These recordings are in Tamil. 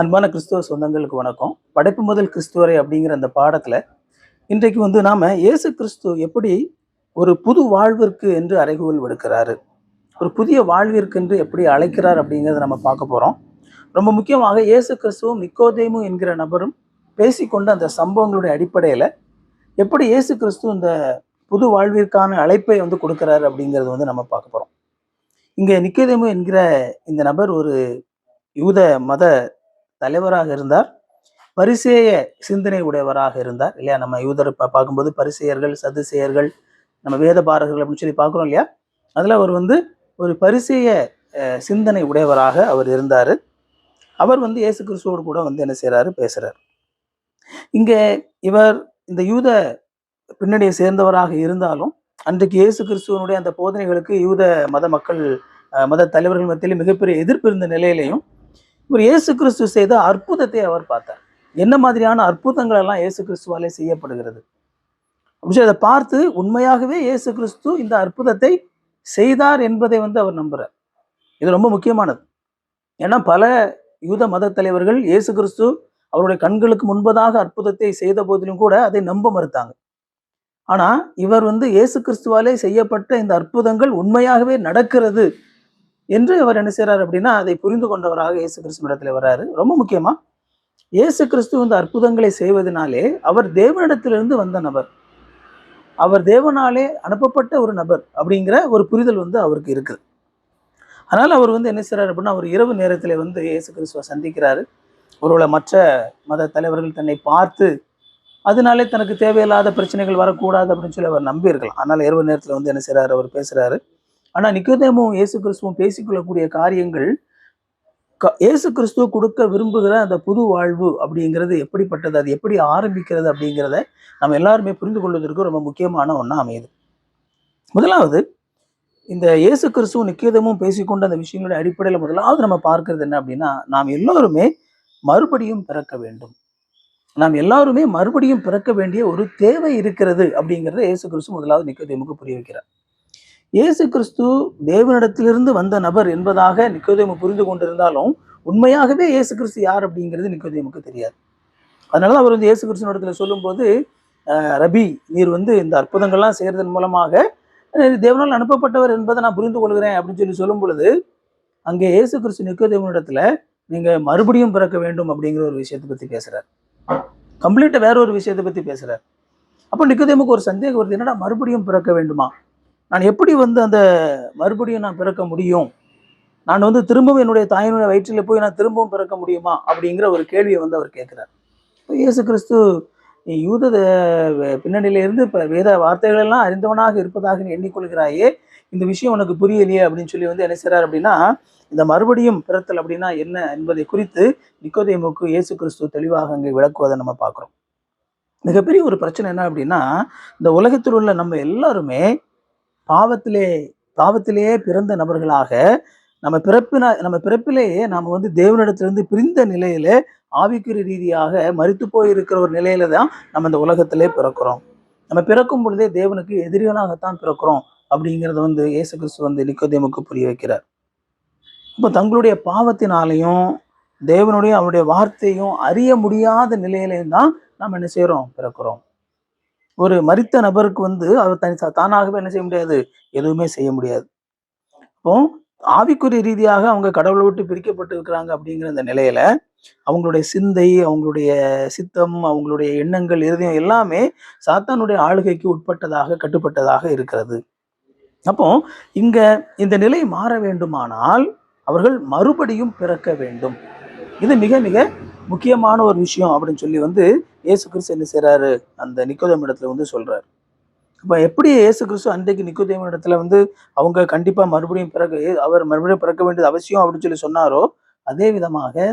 அன்பான கிறிஸ்துவ சொந்தங்களுக்கு வணக்கம். படைப்பு முதல் கிறிஸ்துவரை அப்படிங்கிற அந்த பாடத்துல இன்றைக்கு வந்து நாம இயேசு கிறிஸ்து எப்படி ஒரு புது வாழ்விற்கு என்று அறைகூல் விடுக்கிறாரு. ஒரு புதிய வாழ்விற்கு என்று எப்படி அழைக்கிறார் அப்படிங்கிறத நம்ம பார்க்க போறோம். ரொம்ப முக்கியமாக இயேசு கிறிஸ்துவும் நிக்கோதேமு என்கிற நபரும் பேசிக்கொண்ட அந்த சம்பவங்களுடைய அடிப்படையில எப்படி இயேசு கிறிஸ்து இந்த புது வாழ்விற்கான அழைப்பை வந்து கொடுக்கிறாரு அப்படிங்கிறது வந்து நம்ம பார்க்க போறோம். இங்க நிக்கோதேமு என்கிற இந்த நபர் ஒரு யூத மத தலைவராக இருந்தார். பரிசேய சிந்தனை உடையவராக இருந்தார் இல்லையா? நம்ம யூதர் பார்க்கும்போது பரிசேயர்கள் சதுசேயர்கள் நம்ம வேத பாரகர்கள் அப்படின்னு சொல்லி பார்க்குறோம் இல்லையா? அதில் அவர் வந்து ஒரு பரிசேய சிந்தனை உடையவராக அவர் இருந்தார். அவர் வந்து இயேசு கிறிஸ்துவோடு கூட வந்து என்ன செய்கிறாரு பேசுகிறார் இங்கே இவர் இந்த யூத பின்னணியை சேர்ந்தவராக இருந்தாலும் அன்றைக்கு இயேசு கிறிஸ்துவனுடைய அந்த போதனைகளுக்கு யூத மத மக்கள் மத தலைவர்கள் மத்தியிலும் மிகப்பெரிய எதிர்ப்பு இருந்த நிலையிலையும் இவர் இயேசு கிறிஸ்து செய்த அற்புதத்தை அவர் பார்த்தார். என்ன மாதிரியான அற்புதங்கள் எல்லாம் இயேசு கிறிஸ்துவாலே செய்யப்படுகிறது? அப்படின்னு சொல்லி அதை பார்த்து உண்மையாகவே இயேசு கிறிஸ்து இந்த அற்புதத்தை செய்தார் என்பதை வந்து அவர் நம்புறார். இது ரொம்ப முக்கியமானது. ஏன்னா பல யூத மத தலைவர்கள் இயேசு கிறிஸ்து அவருடைய கண்களுக்கு முன்பதாக அற்புதத்தை செய்த போதிலும் கூட அதை நம்ப மறுத்தாங்க. ஆனா இவர் வந்து இயேசு கிறிஸ்துவாலே செய்யப்பட்ட இந்த அற்புதங்கள் உண்மையாகவே நடக்கிறது என்று அவர் என்ன செய்கிறார் அப்படின்னா அதை புரிந்து கொண்டவராக இயேசு கிறிஸ்து இடத்துல ரொம்ப முக்கியமா இயேசு கிறிஸ்து இந்த அற்புதங்களை செய்வதனாலே அவர் தேவனிடத்திலிருந்து வந்த நபர். அவர் தேவனாலே அனுப்பப்பட்ட ஒரு நபர் அப்படிங்கிற ஒரு புரிதல் வந்து அவருக்கு இருக்குது. அதனால் அவர் வந்து என்ன செய்கிறார் அப்படின்னா அவர் இரவு நேரத்தில் வந்து இயேசு கிறிஸ்துவை சந்திக்கிறாரு. ஒருவேளை மற்ற மத தலைவர்கள் தன்னை பார்த்து அதனாலே தனக்கு தேவையில்லாத பிரச்சனைகள் வரக்கூடாது அப்படின்னு சொல்லி அவர் நம்பியிருக்கலாம். அதனால் இரவு நேரத்தில் வந்து என்ன செய்கிறார் அவர் பேசுறாரு. ஆனால் நிக்கோதேமும் இயேசு கிறிஸ்துவும் பேசிக்கொள்ளக்கூடிய காரியங்கள் க- இயேசு கிறிஸ்துவ கொடுக்க விரும்புகிற அந்த புது வாழ்வு அப்படிங்கிறது எப்படிப்பட்டது அது எப்படி ஆரம்பிக்கிறது அப்படிங்கிறத நம்ம எல்லாருமே புரிந்து கொள்வதற்கு ரொம்ப முக்கியமான ஒன்றா அமையுது. முதலாவது இந்த இயேசு கிறிஸ்துவும் நிக்கேதமும் பேசிக்கொண்ட அந்த விஷயங்களுடைய அடிப்படையில் முதலாவது நம்ம பார்க்கறது என்ன அப்படின்னா நாம் எல்லோருமே மறுபடியும் பிறக்க வேண்டும். நாம் எல்லாருமே மறுபடியும் பிறக்க வேண்டிய ஒரு தேவை இருக்கிறது அப்படிங்கிறத இயேசு கிறிஸ்து முதலாவது நிக்கோதேமுக்கு புரிய வைக்கிறார். இயேசு கிறிஸ்து தேவனிடத்திலிருந்து வந்த நபர் என்பதாக நிக்கோதேமு புரிந்து கொண்டிருந்தாலும் உண்மையாகவே இயேசு கிறிஸ்து யார் அப்படிங்கிறது நிக்கோதேமுக்கு தெரியாது. அதனால அவர் வந்து இயேசு கிறிஸ்து இடத்துல சொல்லும்போது ரபி நீர் வந்து இந்த அற்புதங்கள்லாம் செய்கிறதன் மூலமாக தேவனால் அனுப்பப்பட்டவர் என்பதை நான் புரிந்து கொள்கிறேன் அப்படின்னு சொல்லி சொல்லும் பொழுது அங்கே இயேசு கிறிஸ்து நிக்கோதேவனிடத்துல நீங்கள் மறுபடியும் பிறக்க வேண்டும் அப்படிங்கிற ஒரு விஷயத்தை பற்றி பேசுகிறார் கம்ப்ளீட்டாக வேற ஒரு விஷயத்தை பற்றி பேசுகிறார் அப்போ நிக்கோதேமுக்கு ஒரு சந்தேகம் வருது என்னடா மறுபடியும் பிறக்க வேண்டுமா? நான் எப்படி வந்து அந்த மறுபடியும் நான் பிறக்க முடியும்? நான் வந்து திரும்பவும் என்னுடைய தாயினுடைய வயிற்றில் போய் நான் திரும்பவும் பிறக்க முடியுமா? அப்படிங்கிற ஒரு கேள்வியை வந்து அவர் கேட்குறார். இப்போ இயேசு கிறிஸ்து நீ யூத பின்னணியிலிருந்து இப்போ வேத வார்த்தைகளெல்லாம் அறிந்தவனாக இருப்பதாக நீ எண்ணிக்கொள்கிறாயே இந்த விஷயம் உனக்கு புரியலையே அப்படின்னு சொல்லி வந்து என்ன செய்கிறார் அப்படின்னா இந்த மறுபடியும் பிறத்தல் அப்படின்னா என்ன என்பதை குறித்து நிக்கோதேமுக்கு இயேசு கிறிஸ்து தெளிவாக அங்கே விளக்குவதை நம்ம பார்க்குறோம். மிகப்பெரிய ஒரு பிரச்சனை என்ன அப்படின்னா இந்த உலகத்தில் உள்ள நம்ம எல்லாருமே பாவத்திலே பாவத்திலேயே பிறந்த நபர்களாக நம்ம பிறப்பின நம்ம பிறப்பிலேயே நாம் வந்து தேவனிடத்திலிருந்து பிரிந்த நிலையில ஆவிக்குரிய ரீதியாக மறித்து போயிருக்கிற ஒரு நிலையில தான் நம்ம இந்த உலகத்திலே பிறக்கிறோம். நம்ம பிறக்கும் பொழுதே தேவனுக்கு எதிரிகளாகத்தான் பிறக்கிறோம் அப்படிங்கிறத வந்து இயேசு கிறிஸ்து வந்து நிக்கோதேமுக்கு புரிய வைக்கிறார். இப்போ தங்களுடைய பாவத்தினாலையும் தேவனுடைய அவருடைய வார்த்தையும் அறிய முடியாத நிலையிலையும் தான் நம்ம என்ன செய்கிறோம்? பிறக்கிறோம். ஒரு மரித்த நபருக்கு வந்து அவர் தனி தானாகவே என்ன செய்ய முடியாது? எதுவுமே செய்ய முடியாது. அப்போ ஆவிக்குரிய ரீதியாக அவங்க கடவுளை விட்டு பிரிக்கப்பட்டு இருக்கிறாங்க அப்படிங்கிற அந்த நிலையில அவங்களுடைய சிந்தை அவங்களுடைய சித்தம் அவங்களுடைய எண்ணங்கள் இருதயம் எல்லாமே சாத்தானுடைய ஆளுகைக்கு உட்பட்டதாக கட்டுப்பட்டதாக இருக்கிறது. அப்போ இங்க இந்த நிலை மாற வேண்டுமானால் அவர்கள் மறுபடியும் பிறக்க வேண்டும். இது மிக மிக முக்கியமான ஒரு விஷயம் அப்படின்னு சொல்லி வந்து இயேசு கிறிஸ்து என்ன செய்கிறாரு அந்த நிக்கோதேம் இடத்துல வந்து சொல்றாரு. இப்போ எப்படி ஏசு கிறிஸ்து அன்றைக்கு நிக்கோதேம் இடத்துல வந்து அவங்க கண்டிப்பாக மறுபடியும் பிறக்க அவர் மறுபடியும் பிறக்க வேண்டியது அவசியம் அப்படின்னு சொல்லி சொன்னாரோ அதே விதமாக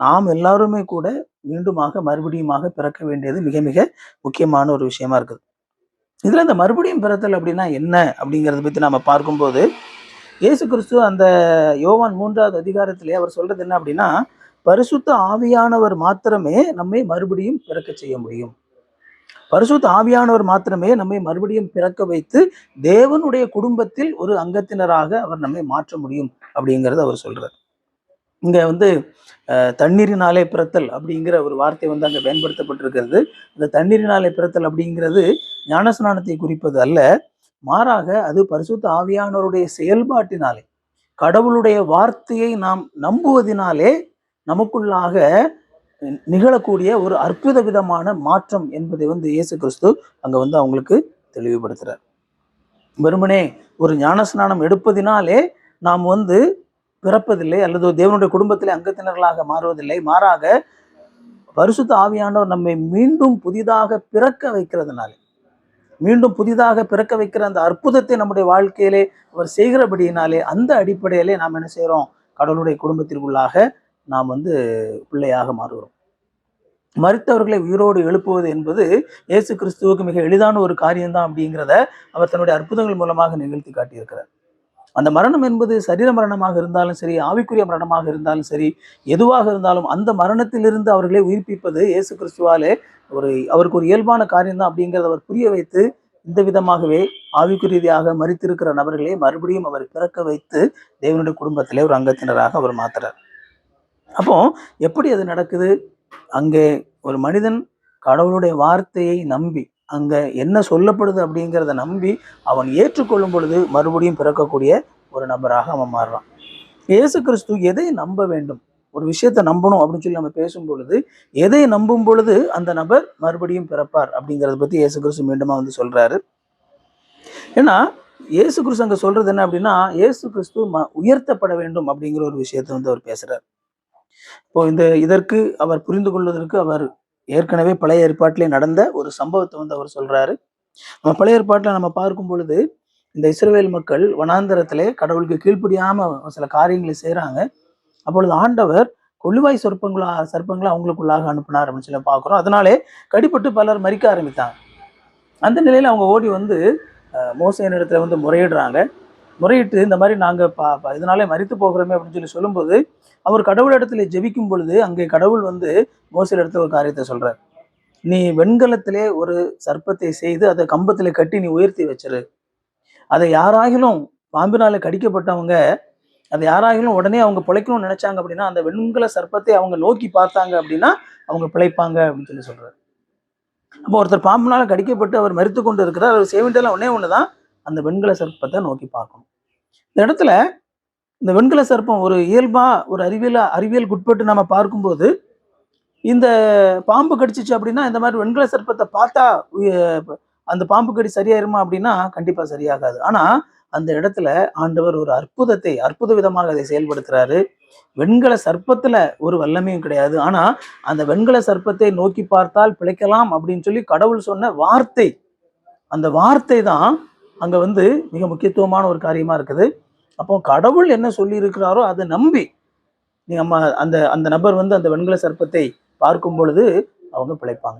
நாம் எல்லாருமே கூட மீண்டுமாக மறுபடியுமாக பிறக்க வேண்டியது மிக மிக முக்கியமான ஒரு விஷயமா இருக்குது. இதுல இந்த மறுபடியும் பிறத்தல் அப்படின்னா என்ன அப்படிங்கிறத பத்தி நம்ம பார்க்கும்போது இயேசு கிறிஸ்து அந்த யோவான் மூன்றாவது அதிகாரத்திலே அவர் சொல்றது என்ன அப்படின்னா பரிசுத்த ஆவியானவர் மாத்திரமே நம்மை மறுபடியும் பிறக்க செய்ய முடியும். பரிசுத்த ஆவியானவர் மாத்திரமே நம்மை மறுபடியும் பிறக்க வைத்து தேவனுடைய குடும்பத்தில் ஒரு அங்கத்தினராக அவர் நம்மை மாற்ற முடியும் அப்படிங்கிறத அவர் சொல்றார். இங்க வந்து தண்ணீரினாலே பிறத்தல் அப்படிங்கிற ஒரு வார்த்தை வந்து அங்கே பயன்படுத்தப்பட்டிருக்கிறது. இந்த தண்ணீரினாலே பிறத்தல் அப்படிங்கிறது ஞானஸ்நானத்தை குறிப்பது அல்ல. மாறாக அது பரிசுத்த ஆவியானவருடைய செயல்பாட்டினாலே கடவுளுடைய வார்த்தையை நாம் நம்புவதினாலே நமக்குள்ளாக நிகழக்கூடிய ஒரு அற்புத விதமான மாற்றம் என்பதை வந்து இயேசு கிறிஸ்து அங்க வந்து அவங்களுக்கு தெளிவுபடுத்துறார். வெறுமனே ஒரு ஞானஸ்நானம் எடுப்பதினாலே நாம் வந்து பிறப்பதில்லை அல்லது தேவனுடைய குடும்பத்திலே அங்கத்தினர்களாக மாறுவதில்லை. மாறாக பரிசுத்த ஆவியானவர் நம்மை மீண்டும் புதிதாக பிறக்க வைக்கிறதுனாலே மீண்டும் புதிதாக பிறக்க வைக்கிற அந்த அற்புதத்தை நம்முடைய வாழ்க்கையிலே அவர் செய்கிறபடியினாலே அந்த அடிப்படையிலே நாம் என்ன செய்கிறோம் கடவுளுடைய குடும்பத்திற்குள்ளாக நாம் வந்து பிள்ளையாக மாறுகிறோம். மறுத்தவர்களை உயிரோடு எழுப்புவது என்பது இயேசு கிறிஸ்துவுக்கு மிக எளிதான ஒரு காரியம்தான் அப்படிங்கிறத அவர் தன்னுடைய அற்புதங்கள் மூலமாக நிகழ்த்தி காட்டியிருக்கிறார். அந்த மரணம் என்பது சரீர மரணமாக இருந்தாலும் சரி ஆவிக்குரிய மரணமாக இருந்தாலும் சரி எதுவாக இருந்தாலும் அந்த மரணத்திலிருந்து அவர்களை உயிர்ப்பிப்பது இயேசு கிறிஸ்துவாலே ஒரு அவருக்கு ஒரு இயல்பான காரியம்தான் அப்படிங்கிறத அவர் புரிய வைத்து இந்த விதமாகவே ஆவிக்கு மறித்திருக்கிற நபர்களை மறுபடியும் அவர் பிறக்க வைத்து தேவனுடைய குடும்பத்திலே ஒரு அங்கத்தினராக அவர் மாத்துறார். அப்போ எப்படி அது நடக்குது? அங்கே ஒரு மனிதன் கடவுளுடைய வார்த்தையை நம்பி அங்க என்ன சொல்லப்படுது அப்படிங்கிறத நம்பி அவன் ஏற்றுக்கொள்ளும் பொழுது மறுபடியும் பிறக்கக்கூடிய ஒரு நபராக அவன் மாறுறான். இயேசு கிறிஸ்து எதை நம்ப வேண்டும்? ஒரு விஷயத்தை நம்பணும் அப்படின்னு சொல்லி நம்ம பேசும் பொழுது எதை நம்பும் பொழுது அந்த நபர் மறுபடியும் பிறப்பார் அப்படிங்கிறத பத்தி இயேசு கிறிஸ்து மீண்டுமா வந்து சொல்றாரு. ஏன்னா இயேசு கிறிஸ்து அங்க சொல்றது என்ன அப்படின்னா இயேசு கிறிஸ்து ம உயர்த்தப்பட வேண்டும் அப்படிங்கிற ஒரு விஷயத்தை வந்து அவர் பேசுறாரு. இப்போ இந்த இதற்கு அவர் புரிந்து கொள்வதற்கு அவர் ஏற்கனவே பழைய ஏற்பாட்டிலே நடந்த ஒரு சம்பவத்தை வந்து அவர் சொல்றாரு. நம்ம பழைய ஏற்பாட்டில் நம்ம பார்க்கும் பொழுது இந்த இஸ்ரேல் மக்கள் வனாந்தரத்திலே கடவுளுக்கு கீழ்ப்படியாம சில காரியங்களை செய்கிறாங்க அப்பொழுது ஆண்டவர் கொள்ளுவாய் சொற்பங்களா சர்ப்பங்களை அவங்களுக்குள்ளாக அனுப்பினார் அப்படின்னு சொல்லி பார்க்குறோம். அதனாலே கடிப்பட்டு பலர் மறிக்க ஆரம்பித்தாங்க. அந்த நிலையில அவங்க ஓடி வந்து அஹ், இடத்துல வந்து முறையிடுறாங்க. முறையிட்டு இந்த மாதிரி நாங்கள் பா பா- இதனாலே மறித்து போகிறோமே அப்படின்னு சொல்லி சொல்லும்போது அவர் கடவுள் இடத்துல ஜெபிக்கும் பொழுது அங்கே கடவுள் வந்து மோசில் இடத்துல ஒரு காரியத்தை சொல்கிறார் நீ வெண்கலத்திலே ஒரு சர்ப்பத்தை செய்து அதை கம்பத்தில் கட்டி நீ உயர்த்தி வச்சிரு. அதை யாராகிலும் பாம்பினால கடிக்கப்பட்டவங்க அதை யாராகிலும் உடனே அவங்க பிழைக்கணும்னு நினைச்சாங்க அப்படின்னா அந்த வெண்கல சர்ப்பத்தை அவங்க நோக்கி பார்த்தாங்க அப்படின்னா அவங்க பிழைப்பாங்க அப்படின்னு சொல்லி சொல்றாரு. அப்போ ஒருத்தர் பாம்புனால கடிக்கப்பட்டு அவர் மறித்து கொண்டு இருக்கிறார். அவர் செய்ய வேண்டியதெல்லாம் ஒன்று தான் அந்த வெண்கல சர்ப்பத்தை நோக்கி பார்க்கணும். இந்த இடத்துல இந்த வெண்கல சர்ப்பம் ஒரு இயல்பாக ஒரு அறிவியல் அறிவியலுக்கு உட்பட்டு நம்ம பார்க்கும்போது இந்த பாம்பு கடிச்சிச்சு அப்படின்னா இந்த மாதிரி வெண்கல சர்ப்பத்தை பார்த்தா அந்த பாம்பு கடி சரியாயிருமா அப்படின்னா கண்டிப்பாக சரியாகாது. ஆனால் அந்த இடத்துல ஆண்டவர் ஒரு அற்புதத்தை அற்புத விதமாக அதை செயல்படுத்துகிறாரு வெண்கல சர்ப்பத்தில் ஒரு வல்லமையும் கிடையாது. ஆனால் அந்த வெண்கல சர்ப்பத்தை நோக்கி பார்த்தால் பிழைக்கலாம் அப்படின்னு சொல்லி கடவுள் சொன்ன வார்த்தை அந்த வார்த்தை தான் அங்கே வந்து மிக முக்கியத்துவமான ஒரு காரியமாக இருக்குது. அப்போ கடவுள் என்ன சொல்லி இருக்கிறாரோ அதை நம்பி நீ நம்ம அந்த அந்த நபர் வந்து அந்த வெண்கல சர்ப்பத்தை பார்க்கும் பொழுது அவங்க பிழைப்பாங்க.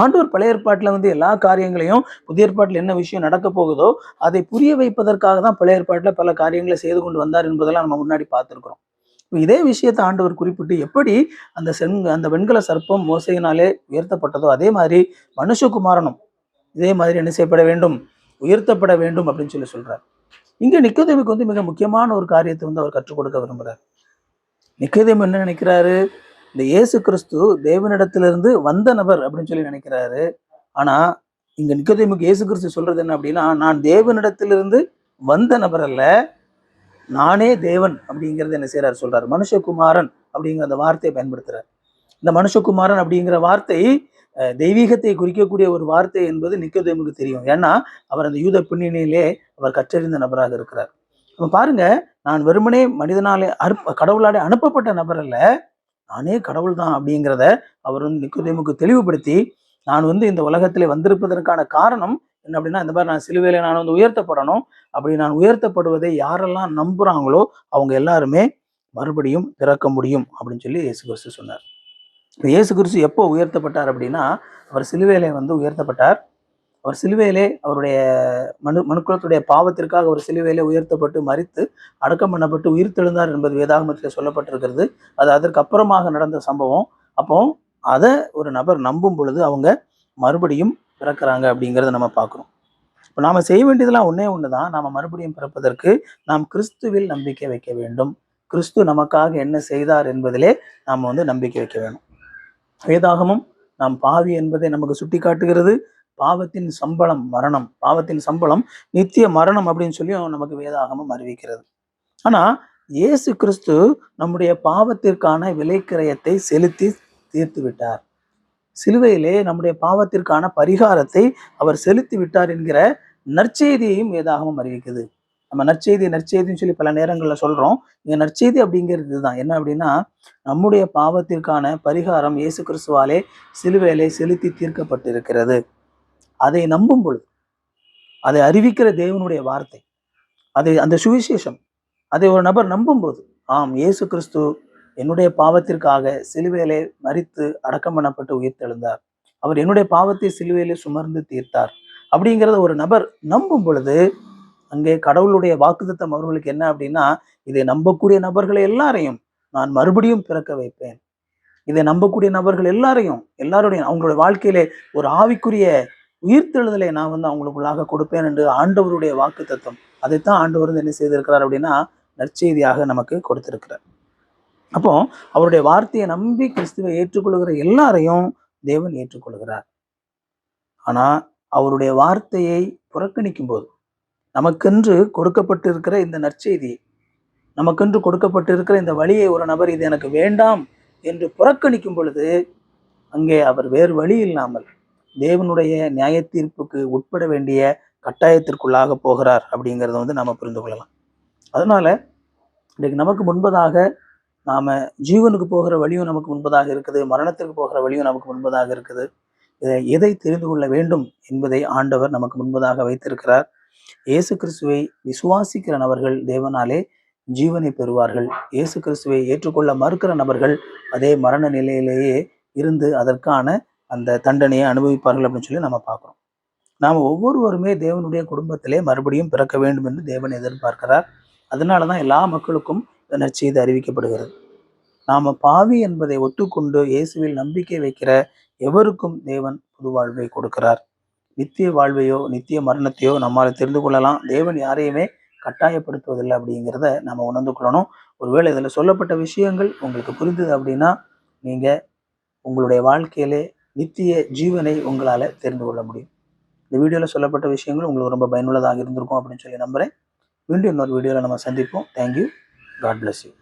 ஆண்டவர் பழைய ஏற்பாட்டில் வந்து எல்லா காரியங்களையும் புதிய ஏற்பாட்டில் என்ன விஷயம் நடக்க போகுதோ அதை புரிய வைப்பதற்காக தான் பழைய ஏற்பாட்டில் பல காரியங்களை செய்து கொண்டு வந்தார் என்பதெல்லாம் நம்ம முன்னாடி பார்த்துருக்குறோம். இதே விஷயத்தை ஆண்டவர் குறிப்பிட்டு எப்படி அந்த செங் அந்த வெண்கல சர்ப்பம் மோசையினாலே உயர்த்தப்பட்டதோ அதே மாதிரி மனுஷகுமாரனும் இதே மாதிரி என்ன செய்யப்பட வேண்டும்? உயர்த்தப்பட வேண்டும் அப்படின்னு சொல்லி சொல்கிறார் இங்கே நிக்கோதேமுக்கு வந்து மிக முக்கியமான ஒரு காரியத்தை வந்து அவர் கற்றுக் கொடுக்க விரும்புகிறார் நிக்கோதேம் என்ன நினைக்கிறாரு? இந்த இயேசு கிறிஸ்து தேவனிடத்திலிருந்து வந்த நபர் அப்படின்னு சொல்லி நினைக்கிறாரு. ஆனால் இங்கே நிக்கதேமுக்கு இயேசு கிறிஸ்து சொல்கிறது என்ன அப்படின்னா நான் தேவனிடத்திலிருந்து வந்த நபர் அல்ல நானே தேவன் அப்படிங்கிறத என்ன செய்கிறார் சொல்கிறார் மனுஷகுமாரன் அப்படிங்கிற அந்த வார்த்தையை பயன்படுத்துகிறார் இந்த மனுஷகுமாரன் அப்படிங்கிற வார்த்தை தெய்வீகத்தை குறிக்கக்கூடிய ஒரு வார்த்தை என்பது நிக்கோதேமுக்கு தெரியும். ஏன்னா அவர் அந்த யூத பின்னணியிலே அவர் கற்றறிந்த நபராக இருக்கிறார். அப்ப பாருங்க நான் வெறுமனே மனிதனாலே அற்ப கடவுளாலே அனுப்பப்பட்ட நபர் அல்ல. நானே கடவுள் தான் அப்படிங்கிறத அவர் வந்து நிக்கோதேமுக்கு தெளிவுபடுத்தி நான் வந்து இந்த உலகத்திலே வந்திருப்பதற்கான காரணம் என்ன அப்படின்னா இந்த மாதிரி நான் சிலுவையில நான் வந்து உயர்த்தப்படணும். அப்படி நான் உயர்த்தப்படுவதை யாரெல்லாம் நம்புறாங்களோ அவங்க எல்லாருமே மறுபடியும் பிறக்க முடியும் அப்படின்னு சொல்லி இயேசு கிறிஸ்து சொன்னார். இயேசு கிறிஸ்து எப்போ உயர்த்தப்பட்டார் அப்படின்னா அவர் சிலுவையிலே வந்து உயர்த்தப்பட்டார். அவர் சிலுவையிலே அவருடைய மனு மனுக்குலத்துடைய பாவத்திற்காக அவர் சிலுவையிலே உயர்த்தப்பட்டு மறித்து அடக்கம் பண்ணப்பட்டு உயிர்த்தெழுந்தார் என்பது வேதாகமத்தில் சொல்லப்பட்டிருக்கிறது. அது அதற்கு அப்புறமாக நடந்த சம்பவம். அப்போ அதை ஒரு நபர் நம்பும் பொழுது அவங்க மறுபடியும் பிறக்கிறாங்க அப்படிங்கிறத நம்ம பார்க்குறோம். இப்போ நாம் செய்ய வேண்டியதெல்லாம் ஒன்றே ஒன்று தான் நாம் மறுபடியும் பிறப்பதற்கு நாம் கிறிஸ்துவில் நம்பிக்கை வைக்க வேண்டும். கிறிஸ்து நமக்காக என்ன செய்தார் என்பதிலே நாம் வந்து நம்பிக்கை வைக்க வேணும். வேதாகமம் நாம் பாவி என்பதை நமக்கு சுட்டி காட்டுகிறது பாவத்தின் சம்பளம் மரணம். பாவத்தின் சம்பளம் நித்திய மரணம் அப்படின்னு சொல்லி நமக்கு வேதாகமம் அறிவிக்கிறது. ஆனா இயேசு கிறிஸ்து நம்முடைய பாவத்திற்கான விலைக்கிரயத்தை செலுத்தி தீர்த்து விட்டார். சிலுவையிலே நம்முடைய பாவத்திற்கான பரிகாரத்தை அவர் செலுத்தி விட்டார் என்கிற நற்செய்தியையும் வேதாகமம் அறிவிக்குது. நம்ம நற்செய்தி நற்செய்தின்னு சொல்லி பல நேரங்களில் சொல்றோம். இங்க நற்செய்தி அப்படிங்கிறது தான் என்ன அப்படின்னா நம்முடைய பாவத்திற்கான பரிகாரம் இயேசு கிறிஸ்துவாலே சிலுவேலை செலுத்தி தீர்க்கப்பட்டிருக்கிறது. அதை நம்பும் பொழுது அதை அறிவிக்கிற தேவனுடைய வார்த்தை அதை அந்த சுவிசேஷம் அதை ஒரு நபர் நம்பும்போது ஆம் இயேசு கிறிஸ்து என்னுடைய பாவத்திற்காக சிலுவையிலே மறித்து அடக்கம் பண்ணப்பட்டு உயிர்த்தெழுந்தார். அவர் என்னுடைய பாவத்தை சிலுவையிலே சுமர்ந்து தீர்த்தார். அப்படிங்கிறத ஒரு நபர் நம்பும் பொழுது அங்கே கடவுளுடைய வாக்குத்தத்தம் அவர்களுக்கு என்ன அப்படின்னா இதை நம்பக்கூடிய நபர்களை எல்லாரையும் நான் மறுபடியும் பிறக்க வைப்பேன். இதை நம்பக்கூடிய நபர்கள் எல்லாரையும் எல்லாருடைய அவங்களுடைய வாழ்க்கையிலே ஒரு ஆவிக்குரிய உயிர்த்தெழுதலை நான் வந்து அவங்களுக்குள்ளாக கொடுப்பேன் என்று ஆண்டவருடைய வாக்கு தத்துவம் அதைத்தான் ஆண்டவர் வந்து என்ன செய்திருக்கிறார் அப்படின்னா நற்செய்தியாக நமக்கு கொடுத்திருக்கிறார். அப்போ அவருடைய வார்த்தையை நம்பி கிறிஸ்துவை ஏற்றுக்கொள்கிற எல்லாரையும் தேவன் ஏற்றுக்கொள்கிறார். ஆனா அவருடைய வார்த்தையை புறக்கணிக்கும் போது நமக்கென்று கொடுக்கப்பட்டிருக்கிற இந்த நற்செய்தி நமக்கென்று கொடுக்கப்பட்டிருக்கிற இந்த வழியை ஒரு நபர் இது எனக்கு வேண்டாம் என்று புறக்கணிக்கும் பொழுது அங்கே அவர் வேறு வழி இல்லாமல் தேவனுடைய நியாய தீர்ப்புக்கு உட்பட வேண்டிய கட்டாயத்திற்குள்ளாக போகிறார் அப்படிங்கிறத வந்து நம்ம புரிந்து கொள்ளலாம். அதனால இன்றைக்கு நமக்கு முன்பதாக நாம் ஜீவனுக்கு போகிற வழியும் நமக்கு முன்பதாக இருக்குது மரணத்திற்கு போகிற வழியும் நமக்கு முன்பதாக இருக்குது. இதை எதை தெரிந்து கொள்ள வேண்டும் என்பதை ஆண்டவர் நமக்கு முன்பதாக வைத்திருக்கிறார். இயேசு கிறிஸ்துவை விசுவாசிக்கிற நபர்கள் தேவனாலே ஜீவனை பெறுவார்கள். இயேசு கிறிஸ்துவை ஏற்றுக்கொள்ள மறுக்கிற நபர்கள் அதே மரண நிலையிலேயே இருந்து அதற்கான அந்த தண்டனையை அனுபவிப்பார்கள் அப்படின்னு சொல்லி நம்ம பார்க்குறோம். நாம் ஒவ்வொருவருமே தேவனுடைய குடும்பத்திலே மறுபடியும் பிறக்க வேண்டும் என்று தேவன் எதிர்பார்க்கிறார். அதனால தான் எல்லா மக்களுக்கும் இந்த இது அறிவிக்கப்படுகிறது. நாம் பாவி என்பதை ஒத்துக்கொண்டு இயேசுவில் நம்பிக்கை வைக்கிற எவருக்கும் தேவன் புது வாழ்வை கொடுக்கிறார். நித்திய வாழ்வையோ நித்திய மரணத்தையோ நம்மால் தெரிந்து கொள்ளலாம். தேவன் யாரையுமே கட்டாயப்படுத்துவதில்லை அப்படிங்கிறத நம்ம உணர்ந்து கொள்ளணும். ஒருவேளை இதில் சொல்லப்பட்ட விஷயங்கள் உங்களுக்கு புரிந்தது அப்படின்னா நீங்கள் உங்களுடைய வாழ்க்கையிலே நித்திய ஜீவனை உங்களால் தெரிந்து கொள்ள முடியும். இந்த வீடியோவில் சொல்லப்பட்ட விஷயங்கள் உங்களுக்கு ரொம்ப பயனுள்ளதாக இருந்திருக்கும் அப்படின்னு சொல்லி நம்புகிறேன் மீண்டும் இன்னொரு வீடியோவில் நம்ம சந்திப்போம். Thank you God bless you